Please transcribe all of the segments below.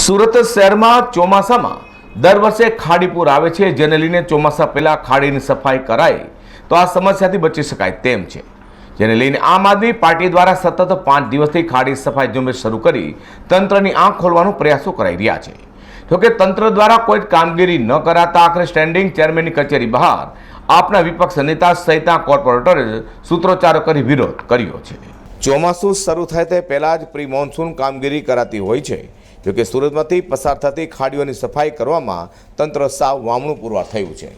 સુરત શહેરમાં ચોમાસામાં દર વર્ષે ખાડીપુર આવે છે, જેને લઈને ચોમાસા પહેલાં ખાડીની સફાઈ કરાય તો આ સમસ્યાથી બચી શકાય તેમ છે. જેને લઈને આમ આદમી પાર્ટી દ્વારા સતત પાંચ દિવસથી ખાડી સફાઈ ઝુંબેશ શરૂ કરી તંત્રની આંખ ખોલવાનો પ્રયાસો કરાઈ રહ્યા છે. જોકે તંત્ર દ્વારા કોઈ કામગીરી ન કરાતા આખરે સ્ટેન્ડિંગ ચેરમેનની કચેરી બહાર આપના વિપક્ષ નેતા સહિતના કોર્પોરેટરે સૂત્રોચ્ચારો કરી વિરોધ કર્યો છે. ચોમાસું શરૂ થાય તે પહેલાં જ પ્રી મોન્સૂન કામગીરી કરાતી હોય છે. જોકે સુરતમાંથી પસાર થતી ખાડીઓની સફાઈ કરવામાં તંત્ર સાવ વામણું પુરવાર થયું છે.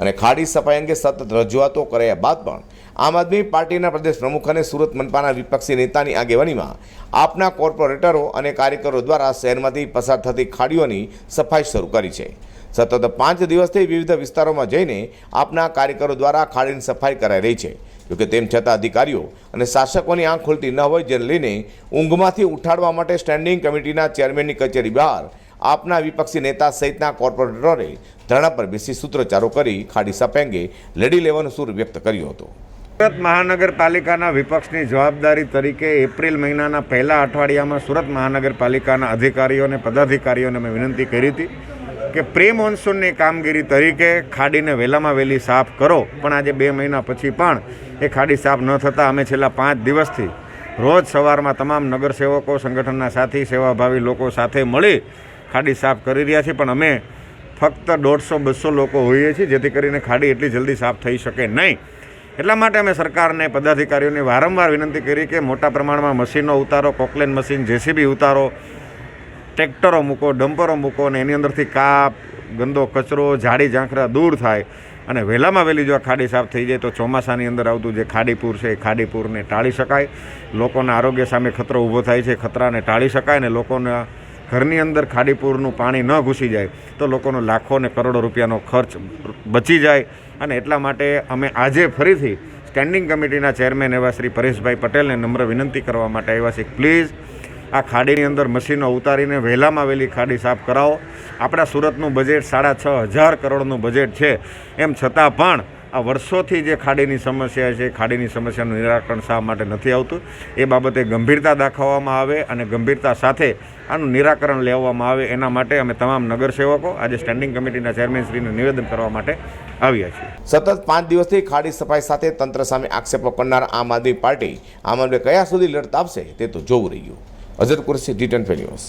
અને ખાડી સફાઈ અંગે સતત રજૂઆતો કર્યા બાદ પણ આમ આદમી પાર્ટીના પ્રદેશ પ્રમુખ અને સુરત મનપાના વિપક્ષી નેતાની આગેવાનીમાં આપના કોર્પોરેટરો અને કાર્યકરો દ્વારા શહેરમાંથી પસાર થતી ખાડીઓની સફાઈ શરૂ કરી છે. સતત પાંચ દિવસથી વિવિધ વિસ્તારોમાં જઈને આપના કાર્યકરો દ્વારા ખાડીની સફાઈ કરાઈ રહી છે. જોકે તેમ છતાં અધિકારીઓ અને શાસકોની આંખ ખુલતી ન હોય જેને લઈને ઊંઘમાંથી ઉઠાડવા માટે સ્ટેન્ડિંગ કમિટીના ચેરમેનની કચેરી બહાર આપના વિપક્ષી નેતા સહિતના કોર્પોરેટરોએ ધરણા પર બેસી સૂત્રોચ્ચારો કરી ખાડી સપેંગે લડી લેવાનો સૂર વ્યક્ત કર્યો હતો. સુરત મહાનગરપાલિકાના વિપક્ષની જવાબદારી તરીકે એપ્રિલ મહિનાના પહેલા અઠવાડિયામાં સુરત મહાનગરપાલિકાના અધિકારીઓને પદાધિકારીઓને મેં વિનંતી કરી હતી. કે પ્રી મોન્સૂનની કામગીરી તરીકે ખાડીને વહેલામાં વહેલી સાફ કરો. પણ આજે બે મહિના પછી પણ એ ખાડી સાફ ન થતાં અમે છેલ્લા પાંચ દિવસથી રોજ સવારમાં તમામ નગરસેવકો, સંગઠનના સાથી, સેવાભાવી લોકો સાથે મળી ખાડી સાફ કરી રહ્યા છીએ. પણ અમે ફક્ત દોઢસો, બસો લોકો હોઈએ છીએ, જેથી કરીને ખાડી એટલી જલ્દી સાફ થઈ શકે નહીં. એટલા માટે અમે સરકારને, પદાધિકારીઓને વારંવાર વિનંતી કરી કે મોટા પ્રમાણમાં મશીનો ઉતારો, કોકલેન મશીન, જેસીબી ઉતારો ટ્રેક્ટરો મૂકો, ડમ્પરો મૂકો અને એની અંદરથી કાપ, ગંદો કચરો જાડી ઝાંખરા દૂર થાય અને વહેલામાં વહેલી જો આ ખાડી સાફ થઈ જાય તો ચોમાસાની અંદર આવતું જે ખાડીપૂર છે એ ખાડીપૂરને ટાળી શકાય. લોકોના આરોગ્ય સામે ખતરો ઊભો થાય છે, ખતરાને ટાળી શકાય અને લોકોના ઘરની અંદર ખાડીપૂરનું પાણી ન ઘૂસી જાય તો લોકોનો લાખો અને કરોડો રૂપિયાનો ખર્ચ બચી જાય. અને એટલા માટે અમે આજે ફરીથી સ્ટેન્ડિંગ કમિટીના ચેરમેન એવા શ્રી પરેશભાઈ પટેલને નમ્ર વિનંતી કરવા માટે આવ્યા છે પ્લીઝ આ ખાડીની અંદર મશીનો ઉતારીને વહેલામાં વહેલી ખાડી સાફ કરાવો. આપણા સુરતનું બજેટ સાડા છ હજાર કરોડનું બજેટ છે. એમ છતાં પણ આ વર્ષોથી જે ખાડીની સમસ્યા છે, ખાડીની સમસ્યાનું નિરાકરણ શા માટે નથી આવતું, એ બાબતે ગંભીરતા દાખવવામાં આવે અને ગંભીરતા સાથે આનું નિરાકરણ લેવામાં આવે એના માટે અમે તમામ નગરસેવકો, આજે સ્ટેન્ડિંગ કમિટીના ચેરમેનશ્રીને નિવેદન કરવા માટે આવ્યા છીએ. સતત પાંચ દિવસથી ખાડી સફાઈ સાથે તંત્ર સામે આક્ષેપો કરનાર આમ આદમી પાર્ટી આમ કયા સુધી લડત આપશે તે તો જોવું રહ્યું. অজর করেছে রিটার্ন ফেনিউস